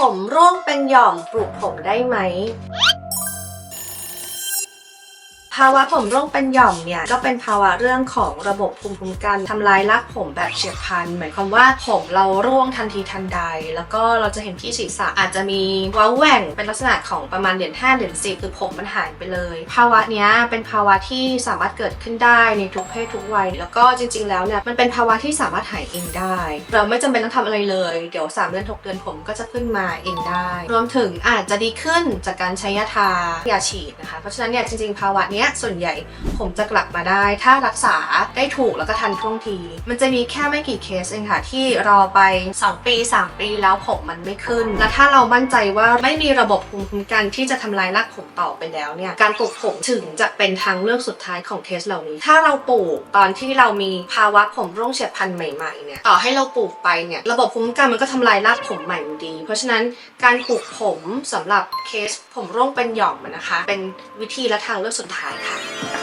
ผมร่วงเป็นหย่อมปลูกผมได้ไหม ภาวะผมร่วงเป็นหย่อมเนี่ยก็เป็นภาวะเรื่องของระบบภูมิคุ้มกันทำลายรากผมแบบเฉียบพลันหมายความว่าผมเราร่วงทันทีทันใด แล้วก็เราจะเห็นที่ศีรษะอาจจะมีว้าแหว่งเป็นลักษณะของประมาณเหรียญ5เหรียญ10คือผมมันหายไปเลย ภาวะเนี้ยเป็นภาวะที่สามารถเกิดขึ้นได้ในทุกเพศทุกวัย แล้วก็จริง ๆ แล้วเนี่ยมันเป็นภาวะที่สามารถหายเองได้ เราไม่จำเป็นต้องทำอะไรเลย เดี๋ยว 3 เดือน 6 เดือนผมก็จะขึ้นมาเองได้ รวมถึงอาจจะดีขึ้นจากการใช้ยาทายาฉีดนะคะเพราะฉะนั้นเนี่ยจริง ๆ ภาวะเนี้ยส่วนใหญ่ผมจะกลับมาได้ ถ้ารักษาได้ถูกแล้วก็ทันท่วงที มันจะมีแค่ไม่กี่เคสเองค่ะ ที่รอไป 2 ปี 3 ปีแล้วผมมันไม่ขึ้น และถ้าเรามั่นใจว่าไม่มีระบบภูมิคุ้มกันที่จะทำลายรากผมต่อไปแล้วเนี่ยการปลูกผมถึงจะเป็นทางเลือกสุดท้ายของเคสเหล่านี้ ถ้าเราปลูกตอนที่เรามีภาวะผมร่วงเฉียบพลันใหม่ๆเนี่ยต่อให้เราปลูกไปเนี่ยระบบภูมิคุ้มกันมันก็ทำลายรากผมใหม่ดี เพราะฉะนั้นการปลูกผมสำหรับเคสผมร่วงเป็นหย่อมนะคะ เป็นวิธีและทางเลือกสุดท้ายค่ะ